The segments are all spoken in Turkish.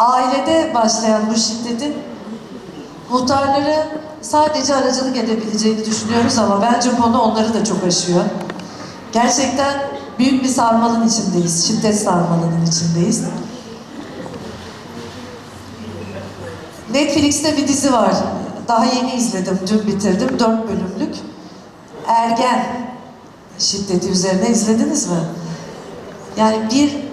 ailede başlayan bu şiddetin muhtarları sadece aracılık edebileceğini düşünüyoruz ama bence konu onları da çok aşıyor. Gerçekten büyük bir sarmalın içindeyiz, şiddet sarmalının içindeyiz. Netflix'te bir dizi var. Daha yeni izledim, dün bitirdim. Dört bölümlük. Ergen şiddeti üzerine izlediniz mi? Yani bir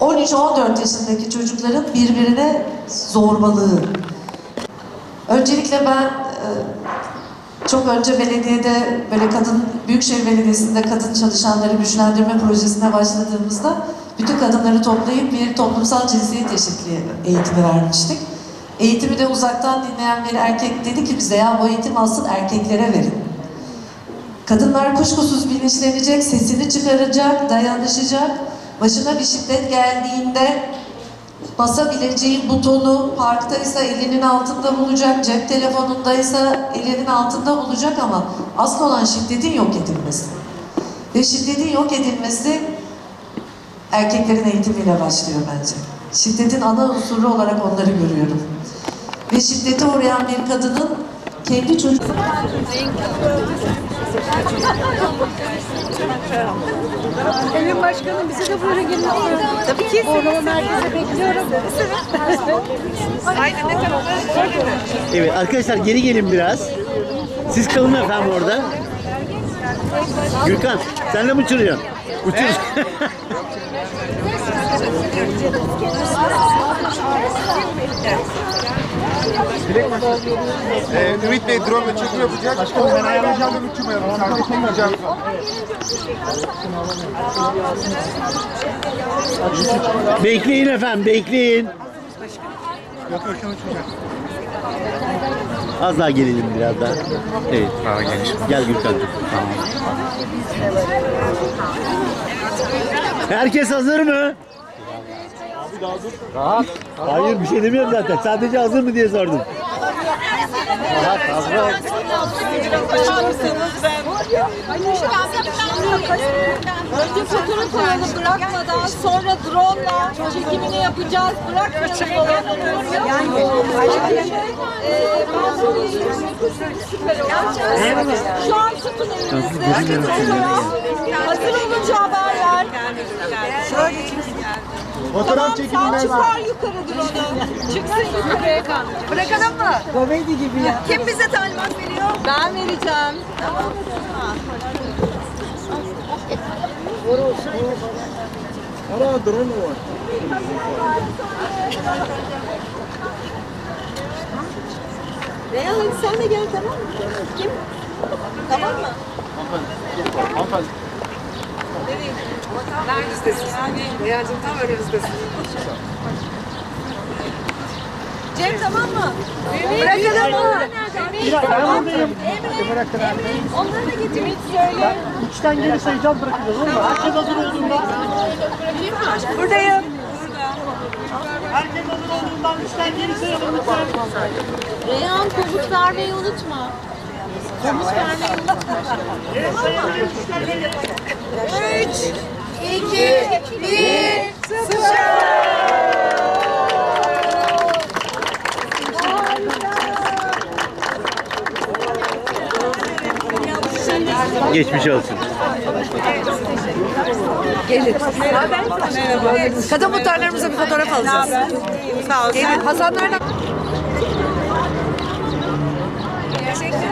13-14 yaşındaki çocukların birbirine zorbalığı. Öncelikle ben e, çok önce belediyede böyle kadın, Büyükşehir Belediyesi'nde kadın çalışanları güçlendirme projesine başladığımızda bütün kadınları toplayıp bir toplumsal cinsiyet eşitliği eğitimi vermiştik. Eğitimi de uzaktan dinleyen bir erkek dedi ki bize ya bu eğitim asıl erkeklere verin. Kadınlar kuşkusuz bilinçlenecek, sesini çıkaracak, dayanışacak. Başına bir şiddet geldiğinde basabileceği butonu parktaysa elinin altında bulacak, cep telefonundaysa elinin altında bulacak ama asıl olan şiddetin yok edilmesi. Ve şiddetin yok edilmesi erkeklerin eğitimiyle başlıyor bence. Şiddetin ana unsuru olarak onları görüyorum. Ve şiddete uğrayan bir kadının kendi çocuğu... Sayın Başkanım bize de buyurun gelin. Tabii ki. Bornova merkeze bekliyorum. Haydi ne tarafa? Evet arkadaşlar geri gelin biraz. Siz kalın efendim orada. Gürkan sen de mi uçuruyorsun? Uçur. Ee, Ümit Bey drone ile çekim yapacak. Başkanım ben ayarlayacağım. Uçurmayalım. Sadece çekeceğim. bekleyin efendim bekleyin. Yok yok uçmayacak. Az daha gelelim biraz daha. Evet. Daha geniş. Gel Gürkan'cığım. Herkes hazır mı? Rahat. Hayır bir şey demiyorum zaten. Sadece hazır mı diye sordum. Rahat, hazır. Önce fotoğraf alalım bırakmadan sonra drone'la çekimini yapacağız. Bırakmayalım dolanları. Yani Eee, ben. Şu an tutun elinizde. Fotoğraf Tamam, sen çıkar yukarı drone'u. Çıksın yukarıya. Bırakalım mı? Komedi gibi ya. Kim bize talimat veriyor? Ben vereceğim. Reyhan hadi sen de gel tamam mı? Kim? Tamam mı? Hanımefendi. Neredesin? Reyhancığım tam önümüzdesin. Cem tamam mı? Bırakalım mı? Tamam. Emre, Emre, onları da getir. Ümit söyle. Üçten geri sayacağız bırakacağız olur mu? Herkes hazır olduğunda. Buradayım. Herkes hazır olduğundan üçten geri sayalım lütfen. Reyhan komut vermeyi unutma. Komut vermeyi unutma. Üç, iki, bir, sıfır. Geçmiş olsun. Kadın muhtarlarımıza bir fotoğraf alacağız. Sağ ol. Gelin. Hasanlarla